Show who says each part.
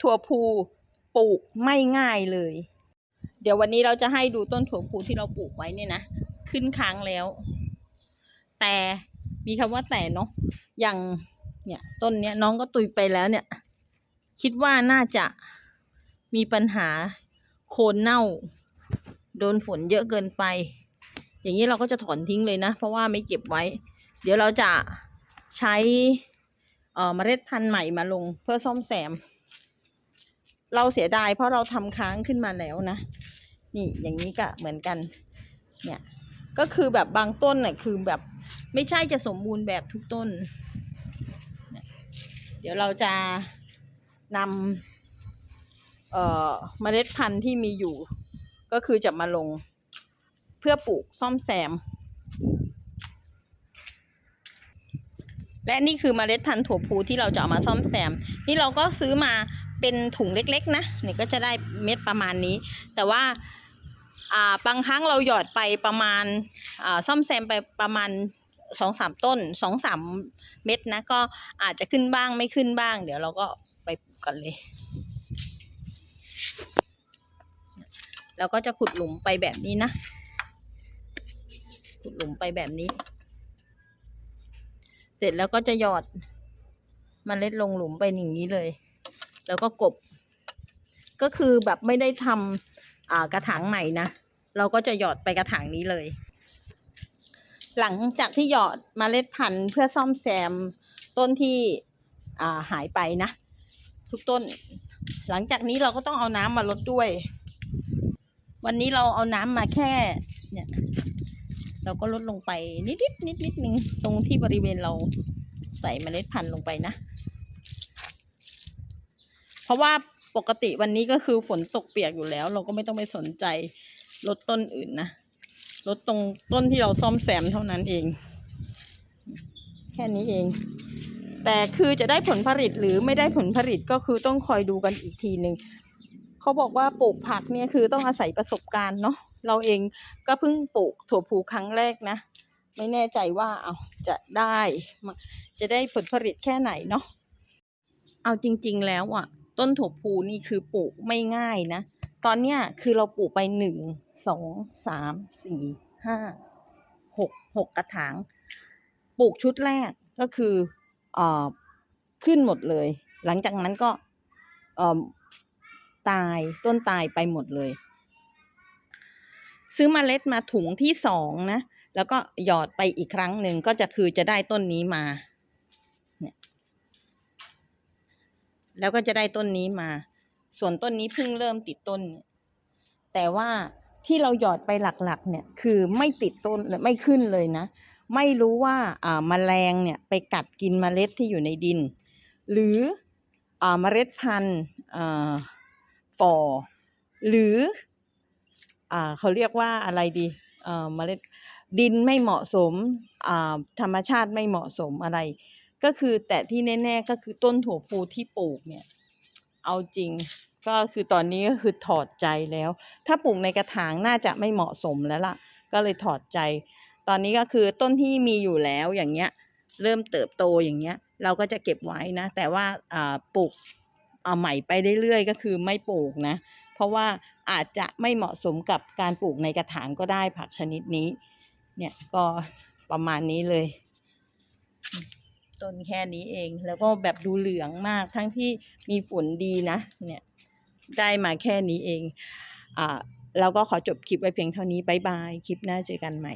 Speaker 1: ถั่วพูปลูกไม่ง่ายเลย เดี๋ยววันนี้เราจะให้ดูต้นถั่วพูที่เราปลูกไว้เนี่ยนะขึ้นค้างแล้ว แต่มีคำว่าแต่เนาะอย่างเนี่ยต้นเนี้ยน้องก็ตุยไปแล้วเนี่ย คิดว่าน่าจะมีปัญหาโคนเน่า โดนฝนเยอะเกินไป อย่างนี้เราก็จะถอนทิ้งเลยนะ เพราะว่าไม่เก็บไว้ เดี๋ยวเราจะใช้เเมล็ดพันธุ์ใหม่มาลงเพื่อซ่อมแซม เราเสียดายเพราะเราทำค้างขึ้นมาแล้วนะ นี่อย่างนี้ก็เหมือนกัน เนี่ยก็คือแบบบางต้นน่ะคือแบบไม่ใช่จะสมบูรณ์แบบทุกต้น เดี๋ยวเราจะนำเอ่อเมล็ดพันธุ์ที่มีอยู่ ก็คือจะมาลงเพื่อปลูกซ่อมแซม และนี่คือเมล็ดพันธุ์ถั่วพูที่เราจะเอามาซ่อมแซม นี่เราก็ซื้อมา เป็นถุงเล็กๆนะนี่ก็จะได้เม็ดประมาณนี้ แต่ว่าอ่าบางครั้งเราหยอดไปประมาณอ่าซ่อมแซมไปประมาณสองสามต้นสองสามเม็ดนะก็อาจจะขึ้นบ้างไม่ขึ้นบ้าง เดี๋ยวเราก็ไปปลูกกันเลยเราก็จะขุดหลุมไปแบบนี้นะ ขุดหลุมไปแบบนี้ เสร็จแล้วก็จะหยอดมเมล็ดลงหลุมไปอย่างนี้เลย แล้วก็กบ ก็คือแบบไม่ได้ทำกระถางใหม่นะ เราก็จะหยอดไปกระถางนี้เลย หลังจากที่หยอดมเมล็ดพันธุ์เพื่อซ่อมแซมต้นที่าหายไปนะ ทุกต้น หลังจากนี้เราก็ต้องเอาน้ำมาลดด้วย วันนี้เราเอาน้ำมาแค่เนี่ยเราก็ลดลงไปนิดนิดนิดนิดนึงตรงที่บริเวณเราใส่เมล็ดพันธุ์ลงไปนะ เพราะว่าปกติวันนี้ก็คือฝนตกเปียกอยู่แล้ว เราก็ไม่ต้องไปสนใจลดต้นอื่นนะลดตรงต้นที่เราซ่อมแซมเท่านั้นเอง แค่นี้เอง แต่คือจะได้ผลผลิตหรือไม่ได้ผลผลิตก็คือต้องคอยดูกันอีกทีหนึ่งเขาบอกว่าปลูกผักเนี่ยคือต้องอาศัยประสบการณ์เนาะเราเองก็เพิ่งปลูกถั่วพูครั้งแรกนะ ไม่แน่ใจว่าเอาจะได้ จะได้ผลผลิตแค่ไหนเนาะเอาจริง ๆ แล้วอะ ต้นถั่วพูนี่คือปลูกไม่ง่ายนะ ตอนเนี้ยคือเราปลูกไปหนึ่งสองสามสี่ห้าหกหกกระถาง ปลูกชุดแรกก็คือเอ่อขึ้นหมดเลย หลังจากนั้นก็เอ่อตายต้นตายไปหมดเลย ซื้อมเมล็ดมาถุงที่สองนะ แล้วก็หยอดไปอีกครั้งหนึ่งก็จะคือจะได้ต้นนี้มา แล้วก็จะได้ต้นนี้มา ส่วนต้นนี้เพิ่งเริ่มติดต้น แต่ว่าที่เราหยอดไปหลักๆ เนี่ย คือไม่ติดต้นไม่ขึ้นเลยนะ ไม่รู้ว่าอ่าแมลงเนี่ยไปกัดกินเมล็ดที่อยู่ในดิน หรืออ่าเมล็ดพันธุ์อ่าฝ่อหรืออ่าเขาเรียกว่าอะไรดีอ่าเมล็ดดินไม่เหมาะสมอ่าธรรมชาติไม่เหมาะสมอะไร ก็คือแต่ที่แน่ ๆ ก็คือต้นถั่วพูที่ปลูกเนี่ย เอาจริงก็คือตอนนี้ก็คือถอดใจแล้ว ถ้าปลูกในกระถางน่าจะไม่เหมาะสมแล้วล่ะ ก็เลยถอดใจ ตอนนี้ก็คือต้นที่มีอยู่แล้วอย่างเงี้ย เริ่มเติบโตอย่างเงี้ย เราก็จะเก็บไว้นะ แต่ว่าอ่าปลูกเอาใหม่ไปเรื่อยๆก็คือไม่ปลูกนะ เพราะว่าอาจจะไม่เหมาะสมกับการปลูกในกระถางก็ได้ผักชนิดนี้ เนี่ยก็ประมาณนี้เลย ต้นแค่นี้เอง แล้วก็แบบดูเหลืองมากทั้งที่มีฝนดีนะ เนี่ย ได้มาแค่นี้เอง อ่าเราก็ขอจบคลิปไว้เพียงเท่านี้บายบาย คลิปหน้าเจอกันใหม่